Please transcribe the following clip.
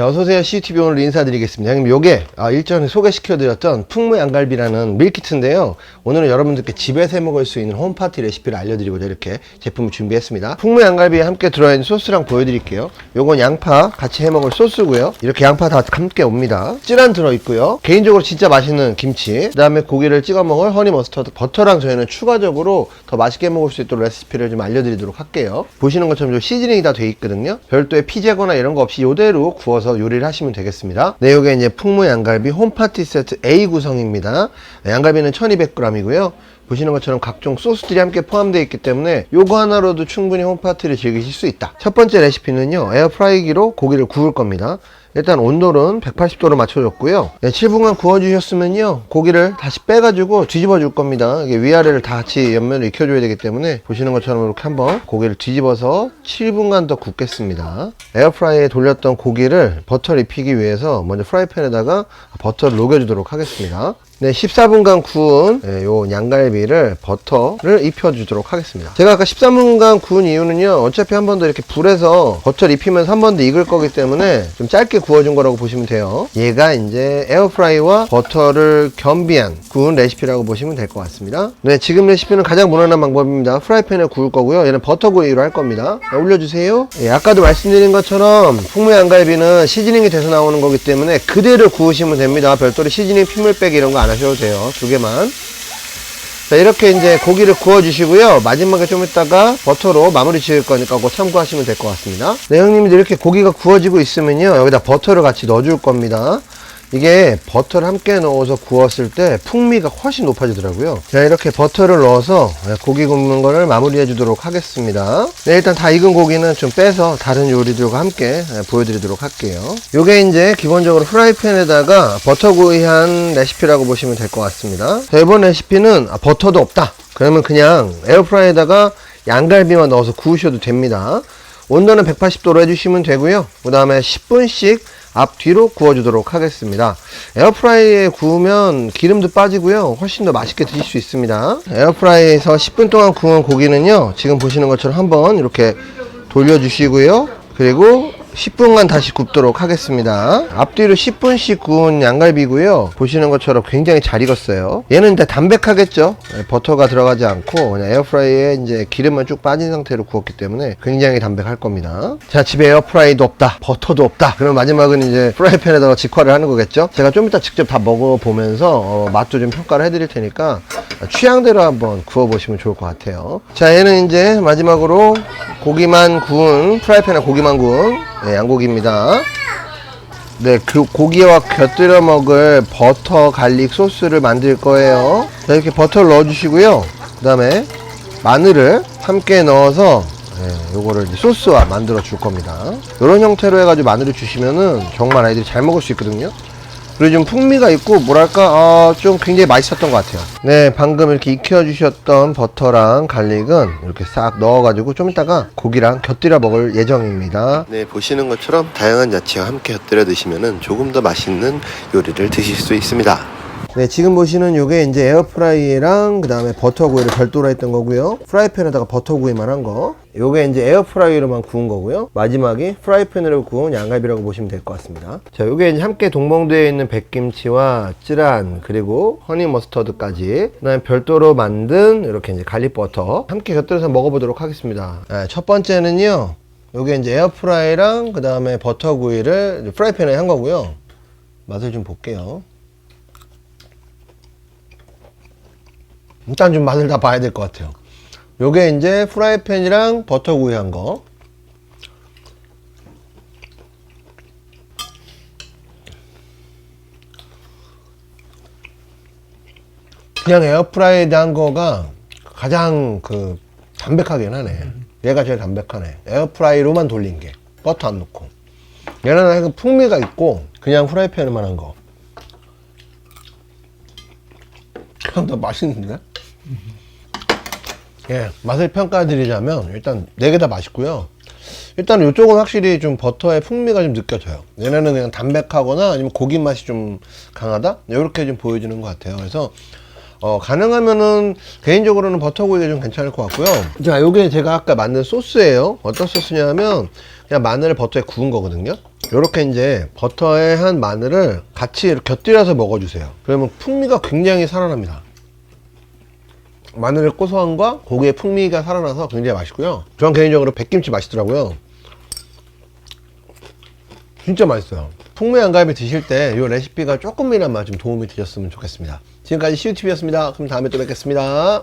자, 어서오세요. CCTV 오늘 인사드리겠습니다. 형님, 요게, 아, 일전에 소개시켜드렸던 풍무 양갈비라는 밀키트인데요. 오늘은 여러분들께 집에서 해 먹을 수 있는 홈파티 레시피를 알려드리고자 이렇게 제품을 준비했습니다. 풍무 양갈비에 함께 들어있는 소스랑 보여드릴게요. 요건 양파 같이 해 먹을 소스고요. 이렇게 양파 다 함께 옵니다. 찌란 들어있고요. 개인적으로 진짜 맛있는 김치, 그 다음에 고기를 찍어 먹을 허니 머스터드, 버터랑 저희는 추가적으로 더 맛있게 먹을 수 있도록 레시피를 좀 알려드리도록 할게요. 보시는 것처럼 좀 시즈닝이 다 돼 있거든요. 별도의 피제거나 이런 거 없이 이대로 구워서 요리를 하시면 되겠습니다. 네, 요게 이제 풍무 양갈비 홈파티 세트 A 구성입니다. 양갈비는 1200g이고요. 보시는 것처럼 각종 소스들이 함께 포함되어 있기 때문에 요거 하나로도 충분히 홈파티를 즐기실 수 있다. 첫 번째 레시피는요. 에어프라이기로 고기를 구울 겁니다. 일단 온도는 180도로 맞춰줬고요. 네, 7분간 구워주셨으면요. 고기를 다시 빼가지고 뒤집어 줄 겁니다. 이게 위아래를 다 같이 옆면을 익혀줘야 되기 때문에 보시는 것처럼 이렇게 한번 고기를 뒤집어서 7분간 더 굽겠습니다. 에어프라이에 돌렸던 고기를 버터를 입히기 위해서 먼저 프라이팬에다가 버터를 녹여주도록 하겠습니다. 네, 14분간 구운 네, 요 양갈비를 버터를 입혀주도록 하겠습니다. 제가 아까 13분간 구운 이유는요, 어차피 한 번 더 이렇게 불에서 버터를 입히면서 한 번 더 익을 거기 때문에 좀 짧게 구워준 거라고 보시면 돼요. 얘가 이제 에어프라이와 버터를 겸비한 구운 레시피라고 보시면 될 것 같습니다. 네, 지금 레시피는 가장 무난한 방법입니다. 프라이팬에 구울 거고요. 얘는 버터 구이로 할 겁니다. 네, 올려주세요. 예, 아까도 말씀드린 것처럼 풍무 양갈비는 시즈닝이 돼서 나오는 거기 때문에 그대로 구우시면 됩니다. 별도로 시즈닝 핏물 빼기 이런 거 안 하셔도 돼요. 두 개만. 자, 이렇게 이제 고기를 구워주시고요. 마지막에 좀 이따가 버터로 마무리 지을 거니까 그거 참고하시면 될 것 같습니다. 네, 형님들 이렇게 고기가 구워지고 있으면요. 여기다 버터를 같이 넣어줄 겁니다. 이게 버터를 함께 넣어서 구웠을 때 풍미가 훨씬 높아지더라고요. 자, 이렇게 버터를 넣어서 고기 굽는 거를 마무리해 주도록 하겠습니다. 네, 일단 다 익은 고기는 좀 빼서 다른 요리들과 함께 보여드리도록 할게요. 요게 이제 기본적으로 프라이팬에다가 버터 구이 한 레시피라고 보시면 될 것 같습니다. 자, 이번 레시피는 아, 버터도 없다. 그러면 그냥 에어프라이에다가 양갈비만 넣어서 구우셔도 됩니다. 온도는 180도로 해주시면 되고요. 그 다음에 10분씩 앞뒤로 구워주도록 하겠습니다. 에어프라이에 구우면 기름도 빠지고요. 훨씬 더 맛있게 드실 수 있습니다. 에어프라이에서 10분 동안 구운 고기는요. 지금 보시는 것처럼 한번 이렇게 돌려주시고요. 그리고 10분간 다시 굽도록 하겠습니다. 앞뒤로 10분씩 구운 양갈비고요. 보시는 것처럼 굉장히 잘 익었어요. 얘는 이제 담백하겠죠. 네, 버터가 들어가지 않고 그냥 에어프라이에 이제 기름만 쭉 빠진 상태로 구웠기 때문에 굉장히 담백할 겁니다. 자, 집에 에어프라이도 없다. 버터도 없다. 그럼 마지막은 이제 프라이팬에다가 직화를 하는 거겠죠. 제가 좀 이따 직접 다 먹어보면서 어, 맛도 좀 평가를 해드릴 테니까 취향대로 한번 구워보시면 좋을 것 같아요. 자, 얘는 이제 마지막으로 고기만 구운 프라이팬에 고기만 구운 네, 양고기입니다. 네, 그 고기와 곁들여 먹을 버터 갈릭 소스를 만들 거예요. 자, 이렇게 버터를 넣어주시고요. 그 다음에 마늘을 함께 넣어서 네, 요거를 소스와 만들어 줄 겁니다. 이런 형태로 해가지고 마늘을 주시면은 정말 아이들이 잘 먹을 수 있거든요. 그리고 좀 풍미가 있고 뭐랄까 아, 좀 굉장히 맛있었던 것 같아요. 네 방금 이렇게 익혀 주셨던 버터랑 갈릭은 이렇게 싹 넣어 가지고 좀 이따가 고기랑 곁들여 먹을 예정입니다. 네 보시는 것처럼 다양한 야채와 함께 곁들여 드시면 조금 더 맛있는 요리를 드실 수 있습니다 네, 지금 보시는 요게 이제 에어프라이랑 그 다음에 버터구이를 별도로 했던 거고요. 프라이팬에다가 버터구이만 한 거. 요게 이제 에어프라이로만 구운 거고요. 마지막이 프라이팬으로 구운 양갈비라고 보시면 될 것 같습니다. 자, 요게 이제 함께 동봉되어 있는 백김치와 찌란 그리고 허니 머스터드까지 그다음에 별도로 만든 이렇게 이제 갈릭 버터 함께 곁들여서 먹어보도록 하겠습니다. 네, 첫 번째는요. 요게 이제 에어프라이랑 그 다음에 버터구이를 프라이팬에 한 거고요. 맛을 좀 볼게요. 일단 좀 맛을 다 봐야 될 것 같아요. 요게 이제 프라이팬이랑 버터구이 한 거. 그냥 에어프라이드 한 거가 가장 그 담백하긴 하네. 얘가 제일 담백하네. 에어프라이로만 돌린 게. 버터 안 넣고. 얘는 약간 풍미가 있고 그냥 프라이팬에만 한 거. 더 맛있는데? 예, 맛을 평가드리자면 일단 네 개 다 맛있고요. 일단 이쪽은 확실히 좀 버터의 풍미가 좀 느껴져요. 얘네는 그냥 담백하거나 아니면 고기 맛이 좀 강하다? 이렇게 좀 보여지는 것 같아요. 그래서 어, 가능하면은 개인적으로는 버터구이가 좀 괜찮을 것 같고요. 자, 요게 제가 아까 만든 소스예요. 어떤 소스냐면 그냥 마늘을 버터에 구운 거거든요. 이렇게 이제 버터에 한 마늘을 같이 곁들여서 먹어주세요. 그러면 풍미가 굉장히 살아납니다. 마늘의 고소함과 고기의 풍미가 살아나서 굉장히 맛있고요. 저는 개인적으로 백김치 맛있더라고요. 진짜 맛있어요. 풍무 양갈비 드실 때 이 레시피가 조금이나마 좀 도움이 되셨으면 좋겠습니다. 지금까지 CUTV였습니다. 그럼 다음에 또 뵙겠습니다.